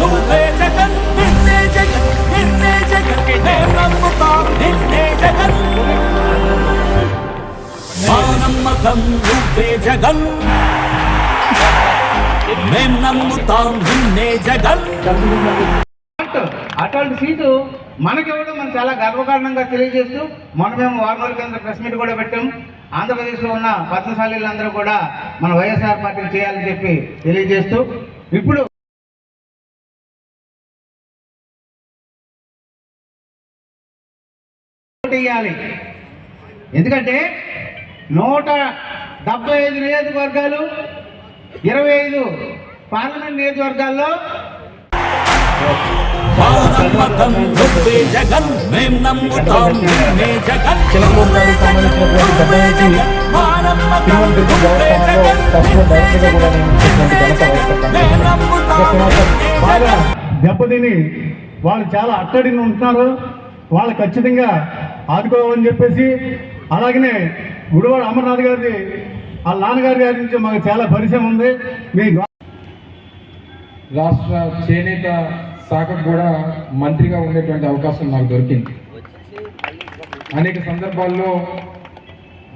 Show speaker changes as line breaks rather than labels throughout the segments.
నువ్వే జగన్ నిన్నే జగన్ నిన్నే జగన్. నమ్ముతాం నిన్నే జగన్. మా నమ్మకం నువ్వే జగన్. నమ్ముతాం నిన్నే జగన్.
అటువంటి సీటు మనకివ్వడం మనం చాలా గర్వకారణంగా తెలియజేస్తూ మొన్న మేము వారం కేంద్ర ప్రెస్ మీట్ కూడా పెట్టాం. ఆంధ్రప్రదేశ్లో ఉన్న పద్మశాలీలందరూ కూడా మన వైఎస్ఆర్ పార్టీని చేయాలని చెప్పి తెలియజేస్తూ ఇప్పుడు ఓటు వేయాలి ఎందుకంటే నూట డెబ్బై ఐదు నియోజకవర్గాలు ఇరవై ఐదు పార్లమెంట్ నియోజకవర్గాల్లో
దెబ్బతిని వాళ్ళు చాలా అట్టడిని ఉంటున్నారు. వాళ్ళు ఖచ్చితంగా ఆదుకోవాలని చెప్పేసి అలాగనే గుడివాడ అమర్నాథ్ గారిది వాళ్ళ నాన్నగారి గారి నుంచి మాకు చాలా పరిచయం ఉంది. మీ
రాష్ట్ర చేనేత శాఖకు కూడా మంత్రిగా ఉండేటువంటి అవకాశం నాకు దొరికింది. అనేక సందర్భాల్లో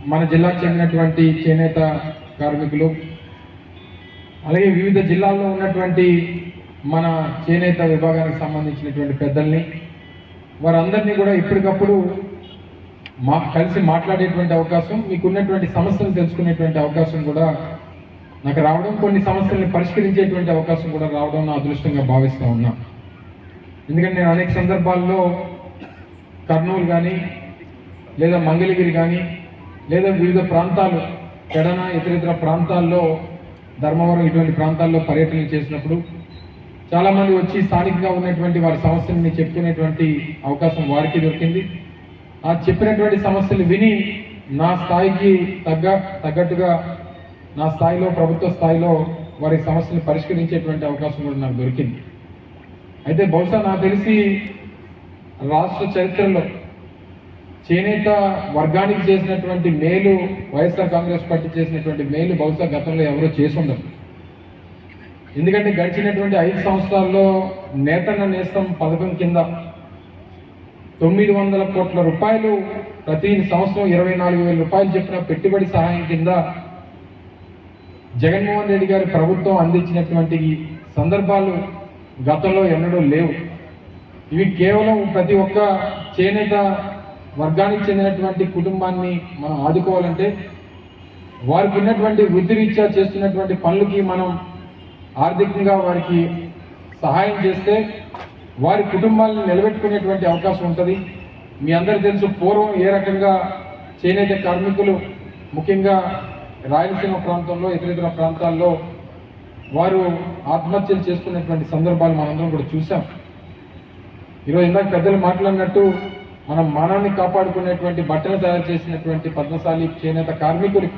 మన జిల్లాకు చెందినటువంటి చేనేత కార్మికులు అలాగే వివిధ జిల్లాల్లో ఉన్నటువంటి మన చేనేత విభాగానికి సంబంధించినటువంటి పెద్దల్ని వారందరినీ కూడా ఎప్పటికప్పుడు మా కలిసి మాట్లాడేటువంటి అవకాశం మీకున్నటువంటి సమస్యలు తెలుసుకునేటువంటి అవకాశం కూడా నాకు రావడం కొన్ని సమస్యల్ని పరిష్కరించేటువంటి అవకాశం కూడా రావడం నా అదృష్టంగా భావిస్తూ ఉన్నా. ఎందుకంటే నేను అనేక సందర్భాల్లో కర్నూలు కానీ లేదా మంగళగిరి కానీ లేదా వివిధ ప్రాంతాలు పెడన ఇతర ఇతర ప్రాంతాల్లో ధర్మవరం ఇటువంటి ప్రాంతాల్లో పర్యటనలు చేసినప్పుడు చాలామంది వచ్చి స్థానికంగా ఉన్నటువంటి వారి సమస్యల్ని చెప్పుకునేటువంటి అవకాశం వారికి దొరికింది. ఆ చెప్పినటువంటి సమస్యలు విని నా స్థాయికి తగ్గ తగ్గట్టుగా నా స్థాయిలో ప్రభుత్వ స్థాయిలో వారి సమస్యలు పరిష్కరించేటువంటి అవకాశం కూడా నాకు దొరికింది. అయితే బహుశా నాకు తెలిసి రాష్ట్ర చరిత్రలో చేనేత వర్గానికి చేసినటువంటి మేలు వైఎస్ఆర్ కాంగ్రెస్ పార్టీ చేసినటువంటి మేలు బహుశా గతంలో ఎవరో చేసి ఉండరు. ఎందుకంటే గడిచినటువంటి ఐదు సంవత్సరాల్లో నేతన్న నేస్తం పథకం కింద తొమ్మిది వందల కోట్ల రూపాయలు ప్రతి సంవత్సరం ఇరవై నాలుగు వేల రూపాయలు చెప్పిన పెట్టుబడి సహాయం కింద జగన్మోహన్ రెడ్డి గారి ప్రభుత్వం అందించినటువంటి ఈ సందర్భాలు గతంలో ఎన్నడూ లేవు. ఇవి కేవలం ప్రతి ఒక్క చేనేత వర్గానికి చెందినటువంటి కుటుంబాన్ని మనం ఆదుకోవాలంటే వారికి ఉన్నటువంటి వృద్ధి రీత్యా చేస్తున్నటువంటి పనులకి మనం ఆర్థికంగా వారికి సహాయం చేస్తే వారి కుటుంబాలను నిలబెట్టుకునేటువంటి అవకాశం ఉంటుంది. మీ అందరు తెలుసు పూర్వం ఏ రకంగా చేనేత కార్మికులు ముఖ్యంగా రాయలసీమ ప్రాంతంలో ఇతర ఇతర ప్రాంతాల్లో వారు ఆత్మహత్యలు చేసుకునేటువంటి సందర్భాలు మనందరం కూడా చూసాం ఈరోజు ఇందాక పెద్దలు మాట్లాడినట్టు మనం మానాన్ని కాపాడుకునేటువంటి బట్టలు తయారు చేసినటువంటి పద్మశాలి చేనేత కార్మికులు.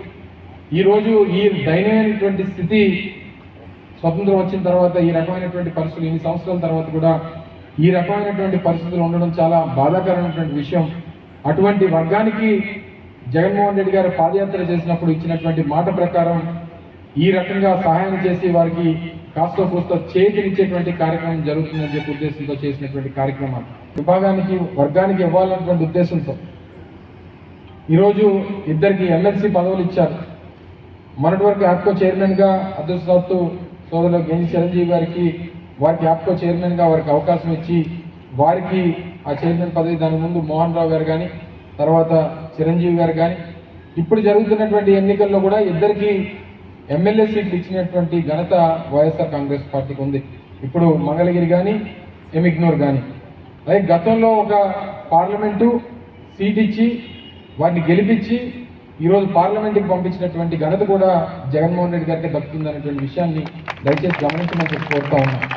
ఈరోజు ఈ దయనీయమైనటువంటి స్థితి స్వతంత్రం వచ్చిన తర్వాత ఈ రకమైనటువంటి పరిస్థితులు ఇన్ని సంవత్సరాల తర్వాత కూడా ఈ రకమైనటువంటి పరిస్థితులు ఉండడం చాలా బాధాకరమైనటువంటి విషయం. అటువంటి వర్గానికి జగన్మోహన్ రెడ్డి గారు పాదయాత్ర చేసినప్పుడు ఇచ్చినటువంటి మాట ప్రకారం ఈ రకంగా సహాయం చేసి వారికి కాస్త కూస్త చేతినిచ్చేటువంటి కార్యక్రమం జరుగుతుందని చెప్పి ఉద్దేశంతో చేసినటువంటి కార్యక్రమాలు విభాగానికి వర్గానికి ఇవ్వాలన్నటువంటి ఉద్దేశంతో. ఈరోజు ఇద్దరికి ఎమ్మెల్సీ పదవులు ఇచ్చారు. మొన్నటి వరకు యాప్కో చైర్మన్గా అదృష్టవత్తు సోదరులు గెంజి చిరంజీవి గారికి వారి యాప్కో చైర్మన్గా వారికి అవకాశం ఇచ్చి వారికి ఆ చైర్మన్ పదవి దాని ముందు మోహన్ రావు గారు కానీ తర్వాత చిరంజీవి గారు కానీ ఇప్పుడు జరుగుతున్నటువంటి ఎన్నికల్లో కూడా ఇద్దరికి ఎమ్మెల్యే సీట్లు ఇచ్చినటువంటి ఘనత వైఎస్ఆర్ కాంగ్రెస్ పార్టీకి ఉంది. ఇప్పుడు మంగళగిరి కానీ ఎమిగ్నూర్ కానీ అదే గతంలో ఒక పార్లమెంటు సీట్ ఇచ్చి వాటిని గెలిపించి ఈరోజు పార్లమెంట్కి పంపించినటువంటి ఘనత కూడా జగన్మోహన్ రెడ్డి గారికి దక్కుతుందనేటువంటి విషయాన్ని దయచేసి గమనించమని చెప్పి కోరుతా ఉన్నాను